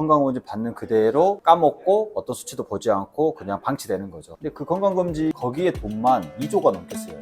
건강검진 받는 그대로 까먹고 어떤 수치도 보지 않고 그냥 방치되는 거죠. 근데 그 건강검진 거기에 돈만 2조가 넘겠어요.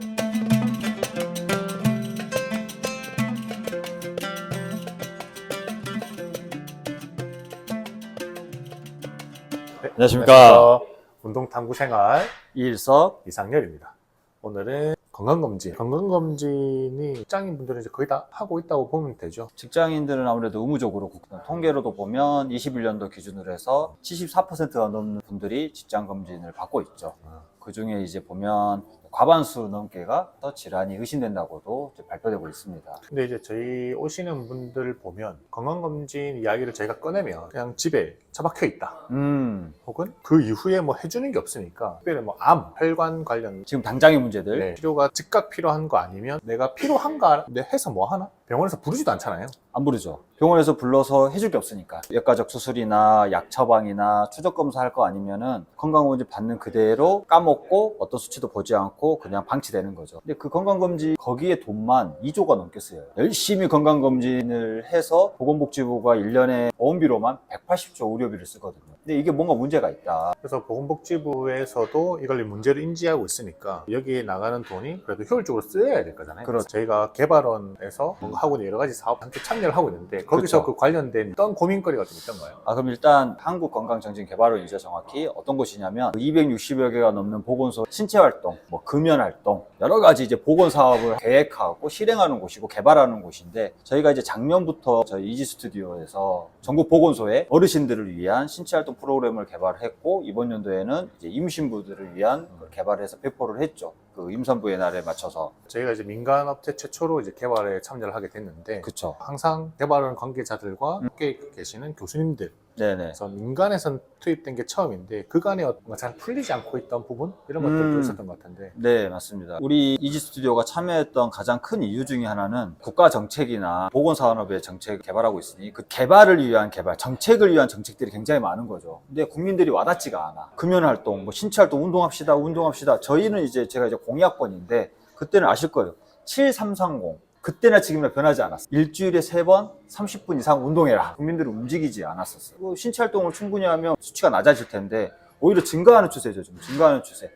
안녕하십니까. 안녕하십니까. 운동탐구 생활 이일석. 이상열입니다. 오늘은 건강검진. 건강검진이 직장인분들은 이제 거의 다 하고 있다고 보면 되죠. 직장인들은 아무래도 의무적으로 국- 통계로도 보면 21년도 기준으로 해서 74%가 넘는 분들이 직장검진을 받고 있죠. 아. 그 중에 이제 보면 과반수 넘게가 더 질환이 의심된다고도 발표되고 있습니다. 근데 이제 저희 오시는 분들 보면 건강검진 이야기를 저희가 꺼내면 그냥 집에 처박혀 있다. 음, 혹은 그 이후에 뭐 해주는 게 없으니까 특별히 뭐 암, 혈관 관련 지금 당장의 문제들. 네, 치료가 즉각 필요한 거 아니면 내가 필요한가 내 해서 뭐 하나? 병원에서 부르지도 않잖아요. 안 부르죠. 병원에서 불러서 해줄 게 없으니까. 역가적 수술이나 약 처방이나 추적 검사할 거 아니면은 건강검진 받는 그대로 까먹고 어떤 수치도 보지 않고 그냥 방치되는 거죠. 근데 그 건강검진 거기에 돈만 2조가 넘겠어요. 열심히 건강검진을 해서 보건복지부가 1년에 보험비로만 180조 의료비를 쓰거든요. 근데 이게 뭔가 문제가 있다. 그래서 보건복지부에서도 이걸 문제를 인지하고 있으니까 여기에 나가는 돈이 그래도 효율적으로 쓰여야 될 거잖아요. 그렇죠. 저희가 개발원에서 뭔가 하고 있는 여러 가지 사업 함께 참여를 하고 있는데 거기서 그렇죠. 그 관련된 어떤 고민거리가 좀 있던가요? 아, 그럼 일단 한국건강정진개발원이죠, 정확히. 어떤 곳이냐면 260여 개가 넘는 보건소 신체 활동, 뭐 금연 활동, 여러 가지 이제 보건 사업을 계획하고 실행하는 곳이고 개발하는 곳인데 저희가 이제 작년부터 저희 이지 스튜디오에서 전국 보건소에 어르신들을 위한 신체 활동 프로그램을 개발했고 이번 연도에는 이제 임신부들을 위한 걸 개발해서 배포를 했죠. 그 임산부의 날에 맞춰서. 저희가 이제 민간 업체 최초로 이제 개발에 참여를 하게 됐는데 그쵸. 항상 개발원 관계자들과 함께 계시는 교수님들 네네. 그래서 민간에선 투입된 게 처음인데 그간에 뭔가 잘 풀리지 않고 있던 부분 이런 것들도 음. 있었던 것 같은데 네, 맞습니다. 우리 이지 스튜디오가 참여했던 가장 큰 이유 중에 하나는 국가 정책이나 보건 산업의 정책을 개발하고 있으니 그 개발을 위한 개발, 정책을 위한 정책들이 굉장히 많은 거죠. 근데 국민들이 와닿지가 않아. 금연 활동, 뭐 신체 활동, 운동합시다, 운동합시다. 저희는 이제 제가 이제 공약번인데 그때는 아실 거예요. 7330. 그때나 지금이나 변하지 않았어. 일주일에 세 번 30분 이상 운동해라. 국민들은 움직이지 않았었어요. 뭐 신체 활동을 충분히 하면 수치가 낮아질 텐데 오히려 증가하는 추세죠. 좀 증가하는 추세.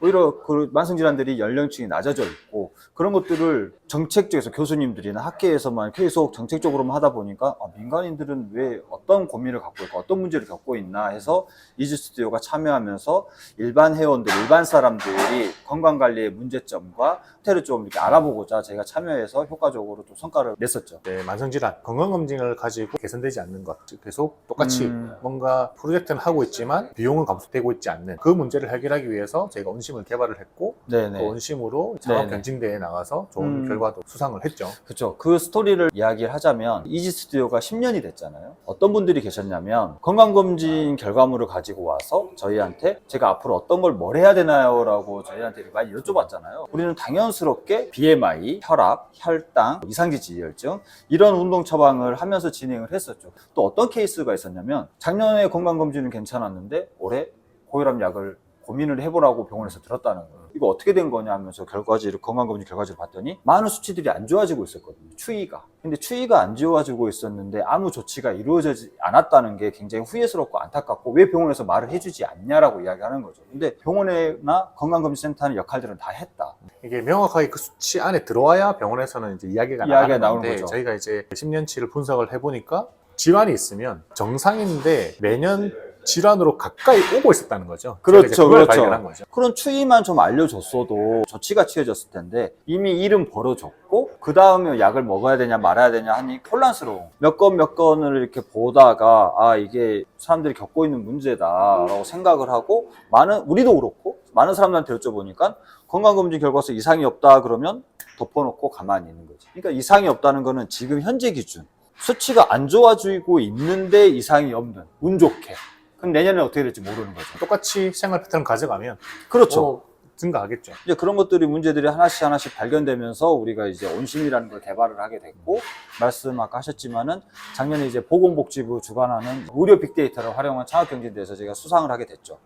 오히려 그 만성질환들이 연령층이 낮아져 있고 그런 것들을 정책 쪽에서 교수님들이나 학계에서만 계속 정책적으로만 하다 보니까 아, 민간인들은 왜 어떤 고민을 갖고 있고 어떤 문제를 겪고 있나 해서 이지 스튜디오가 참여하면서 일반 회원들, 일반 사람들이 건강관리의 문제점과 호텔을 좀 이렇게 알아보고자 저희가 참여해서 효과적으로 좀 성과를 냈었죠. 네, 만성질환 건강검진을 가지고 개선되지 않는 것 계속 똑같이 음. 뭔가 프로젝트는 하고 있지만 비용은 감소되고 있지 않는 그 문제를 해결하기 위해서 저희가 원심을 개발을 했고 그 네네. 원심으로 네네. 창업경진대회에 나가서 좋은 음. 결과도 수상을 했죠 그렇죠. 그 스토리를 이야기를 하자면 이지 스튜디오가 10년이 됐잖아요. 어떤 분들이 계셨냐면 건강검진 결과물을 가지고 와서 저희한테 제가 앞으로 어떤 걸 뭘 해야 되나요?라고 저희한테 이렇게 많이 여쭤봤잖아요. 우리는 당연스럽게 BMI, 혈압, 혈당, 이상지질혈증 이런 운동 처방을 하면서 진행을 했었죠. 또 어떤 케이스가 있었냐면 작년에 건강검진은 괜찮았는데 올해 고혈압 약을 고민을 해보라고 병원에서 들었다는 거예요. 이거 어떻게 된 거냐 하면서 결과지를, 건강검진 결과지를 봤더니 많은 수치들이 안 좋아지고 있었거든요. 추이가. 근데 추이가 안 좋아지고 있었는데 아무 조치가 이루어지지 않았다는 게 굉장히 후회스럽고 안타깝고 왜 병원에서 말을 해주지 않냐라고 이야기하는 거죠. 근데 병원이나 건강검진센터는 역할들은 다 했다. 이게 명확하게 그 수치 안에 들어와야 병원에서는 이제 이야기가, 이야기가 나오는 건데 거죠. 저희가 이제 10년치를 분석을 해보니까 질환이 있으면 정상인데 매년 질환으로 가까이 오고 있었다는 거죠. 그렇죠, 그렇죠. 거죠. 그런 추이만 좀 알려줬어도 조치가 취해졌을 텐데 이미 일은 벌어졌고 그 다음에 약을 먹어야 되냐 말아야 되냐 하니 혼란스러운 몇 건 몇 건을 이렇게 보다가 아 이게 사람들이 겪고 있는 문제다라고 생각을 하고 많은 우리도 그렇고 많은 사람들한테 여쭤보니까 건강검진 결과서 이상이 없다 그러면 덮어놓고 가만히 있는 거지 그러니까 이상이 없다는 거는 지금 현재 기준 수치가 안 좋아지고 있는데 이상이 없는 운 좋게 그럼 내년에 어떻게 될지 모르는 거죠 똑같이 생활 패턴 가져가면 그렇죠 어, 증가하겠죠. 이제 그런 것들이 문제들이 하나씩 하나씩 발견되면서 우리가 이제 온심이라는 걸 개발을 하게 됐고 말씀 아까 하셨지만은 작년에 이제 보건복지부 주관하는 의료 빅데이터를 활용한 창업경진대에서 제가 수상을 하게 됐죠.